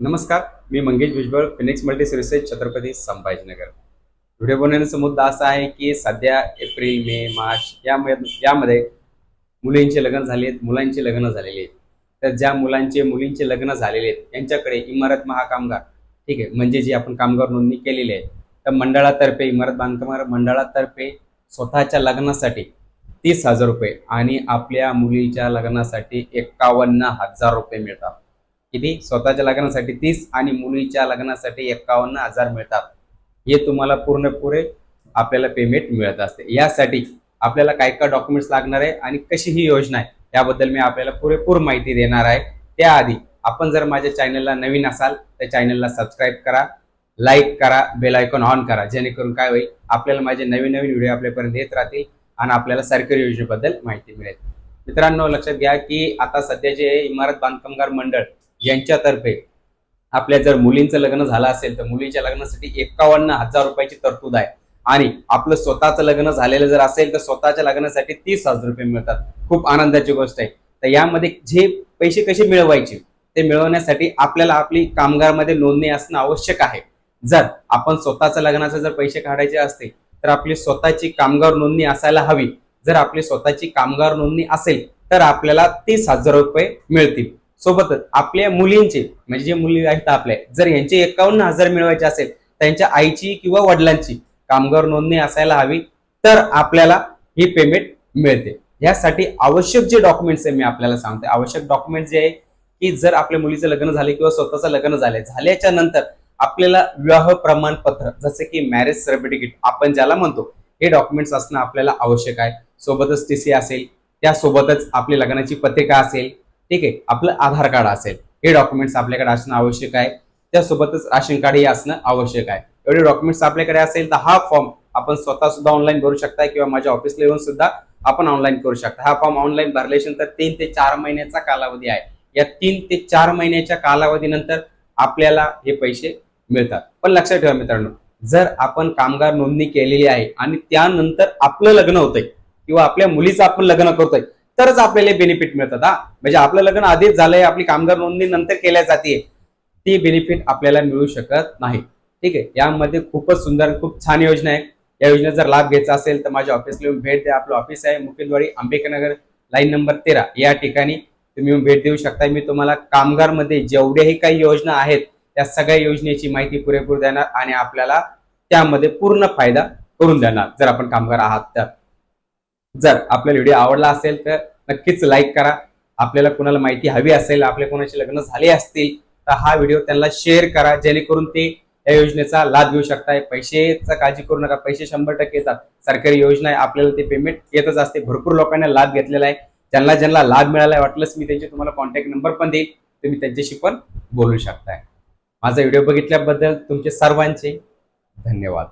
नमस्कार मी Mangesh Bhujbal Phoenix multi services Chhatrapati Sambhajinagar. Video बनवण्याचा मुद्दा असा आहे की सध्या एप्रिल मे मार्च यामध्ये यामध्ये मुलींचे लग्न झाले आहेत मुलांचे लग्न झालेले आहेत. तर ज्या मुलांचे मुलींचे लग्न झालेले आहेत यांच्याकडे इमारत महाकामगार ठीक आहे म्हणजे जी आपण कामगार नोंदणी केलेली आहे तर मंडळातर्फे इमारत बांधकामगार मंडळातर्फे स्वतःच्या लग्नासाठी तीस हजार रुपये आणि आपल्या मुलीच्या लग्नासाठी एक्कावन्न हजार रुपये मिळतात. किती? स्वतःच्या लग्नासाठी तीस आणि मुलीच्या लग्नासाठी एक्कावन्न हजार मिळतात. हे तुम्हाला पूर्णपुरे आपल्याला पेमेंट मिळत असते. यासाठी आपल्याला काय काय डॉक्युमेंट्स लागणार आहे आणि कशी ही योजना आहे त्याबद्दल मी आपल्याला पुरेपूर माहिती देणार आहे. त्याआधी आपण जर माझ्या चॅनलला नवीन असाल तर चॅनलला सबस्क्राईब करा लाईक करा बेल आयकॉन ऑन करा. जेणेकरून काय होईल आपल्याला माझे नवीन नवीन व्हिडिओ आपल्यापर्यंत येत राहतील आणि आपल्याला सरकारी योजनेबद्दल माहिती मिळेल. मित्रांनो लक्षात घ्या की आता सध्याचे इमारत बांधकामगार मंडळ यांच्यातर्फे आपल्या जर मुलींचं लग्न झालं असेल तर मुलीच्या लग्नासाठी एकावन्न हजार रुपयाची तरतूद आहे. आणि आपलं स्वतःचं लग्न झालेलं जर असेल तर स्वतःच्या लग्नासाठी तीस हजार रुपये मिळतात. खूप आनंदाची गोष्ट आहे. तर यामध्ये जे पैसे कसे मिळवायचे ते मिळवण्यासाठी आपल्याला आपली कामगारमध्ये नोंदणी असणं आवश्यक आहे. जर आपण स्वतःच्या लग्नाचे जर पैसे काढायचे असतील तर आपली स्वतःची कामगार नोंदणी असायला हवी. जर आपली स्वतःची कामगार नोंदणी असेल तर आपल्याला तीस हजार रुपये मिळतील. सोबतच आपल्या मुलींचे म्हणजे जे मुली आहेत आपल्या जर यांचे एकावन्न हजार मिळवायचे असेल त्यांच्या आईची किंवा वडिलांची कामगार नोंदणी असायला हवी तर आपल्याला ही पेमेंट मिळते. यासाठी आवश्यक जे डॉक्युमेंट्स आहे मी आपल्याला सांगते आवश्यक डॉक्युमेंट जे आहे की जर आपल्या मुलीचं लग्न झाले किंवा स्वतःचं लग्न झाले झाल्याच्यानंतर आपल्याला विवाह प्रमाणपत्र जसे की मॅरेज सर्टिफिकेट आपण ज्याला म्हणतो हे डॉक्युमेंट्स असणं आपल्याला आवश्यक आहे. सोबतच टी सी असेल त्यासोबतच आपली लग्नाची पत्रिका असेल ठीक आहे? आपलं आधार कार्ड असेल. हे डॉक्युमेंट्स आपल्याकडे असणं आवश्यक आहे. त्यासोबतच राशन कार्डही असणं आवश्यक आहे. एवढे डॉक्युमेंट्स आपल्याकडे असेल तर हा फॉर्म आपण स्वतः सुद्धा ऑनलाईन भरू शकता किंवा माझ्या ऑफिसला येऊन सुद्धा आपण ऑनलाईन करू शकता. हा फॉर्म ऑनलाईन भरल्यानंतर तीन ते चार महिन्याचा कालावधी आहे. या तीन ते चार महिन्याच्या कालावधीनंतर आपल्याला हे पैसे मिळतात. पण लक्षात ठेवा मित्रांनो जर आपण कामगार नोंदणी केलेली आहे आणि त्यानंतर आपलं लग्न होतंय किंवा आपल्या मुलीचं आपण लग्न करतोय तरच आपल्याला बेनिफिट मिळतात हा. म्हणजे आपलं लग्न आधीच झालंय आपली कामगार नोंदणी नंतर केल्या जाते. ती बेनिफिट आपल्याला मिळू शकत नाही. ठीक आहे? यामध्ये खूपच सुंदर खूप छान योजना आहे. या योजनेचा जर लाभ घ्यायचा असेल तर माझ्या ऑफिसला येऊन भेट द्या. आपलं ऑफिस आहे मुकिंदवाडी आंबेडकरनगर लाईन नंबर तेरा. या ठिकाणी तुम्ही येऊन भेट देऊ शकता मी तुम्हाला कामगारमध्ये जेवढ्याही काही योजना आहेत त्या सगळ्या योजनेची माहिती पुरेपूर देणार आणि आपल्याला त्यामध्ये पूर्ण फायदा करून देणार जर आपण कामगार आहात तर. जर आपल्याला व्हिडिओ आवडला असेल तर नक्कीच लाईक करा. आपल्याला कोणाला माहिती हवी असेल आपले कोणाचे लग्न झाले असतील तर हा व्हिडिओ त्यांना शेअर करा. जेणेकरून ते या योजनेचा लाभ घेऊ शकताय. पैशाचा काळजी करू नका. पैसे शंभर टक्के येतात. सरकारी योजना आहे. आपल्याला ते पेमेंट येतच असते. भरपूर लोकांना लाभ घेतलेला आहे. ज्यांना ज्यांना लाभ मिळाला आहे वाटलंच मी त्यांचे तुम्हाला कॉन्टॅक्ट नंबर पण देईल तुम्ही त्यांच्याशी पण बोलू शकताय. माझा व्हिडिओ बघितल्याबद्दल तुमचे सर्वांचे धन्यवाद.